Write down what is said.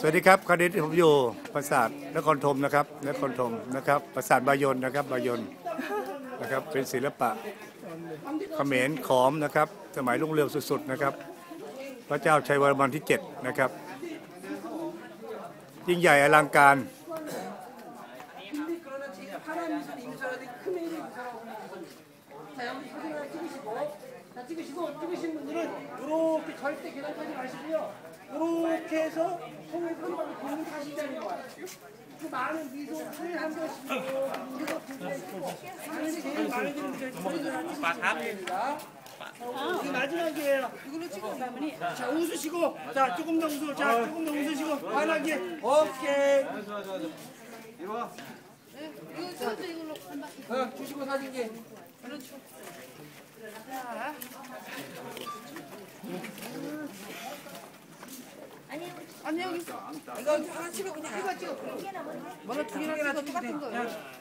สวัสดีครับคราวนี้ผมอยู่ปราสาทนครธมนะครับนครธมนะครับปราสาทบายนนะครับบายนนะครับเป็นศิลปะเขมรขอมนะครับ สมัยรุ่งเรืองสุดๆนะครับ พระเจ้าชัยวรมันที่ 7 นะครับ ยิ่งใหญ่อลังการ 자, 여기 사진 하나 찍으시고, 자, 찍으시고, 찍으신 분들은 이렇게 절대 계단까지 마시고요. 이렇게 해서 손을 한 번에 공을 하시자는 거야. 그 많은 미소를 한 번씩 우리가 공부했고, 많은 제일 많은 분들 저희들 하나 찍으시면 됩니다. 이게 마지막이에요. 이걸로 찍어 가면이 자 웃으시고 자 조금 더 웃어 자 조금 더 웃으시고 환하게 오케이 이거 저도 이걸로 한 바퀴. 어, 주시고 사진기 그렇죠. 아니 여기 있어. 이거 하나 찍어 그냥 이거 찍어 뭐나 두 개나 찍어 똑같은 거예요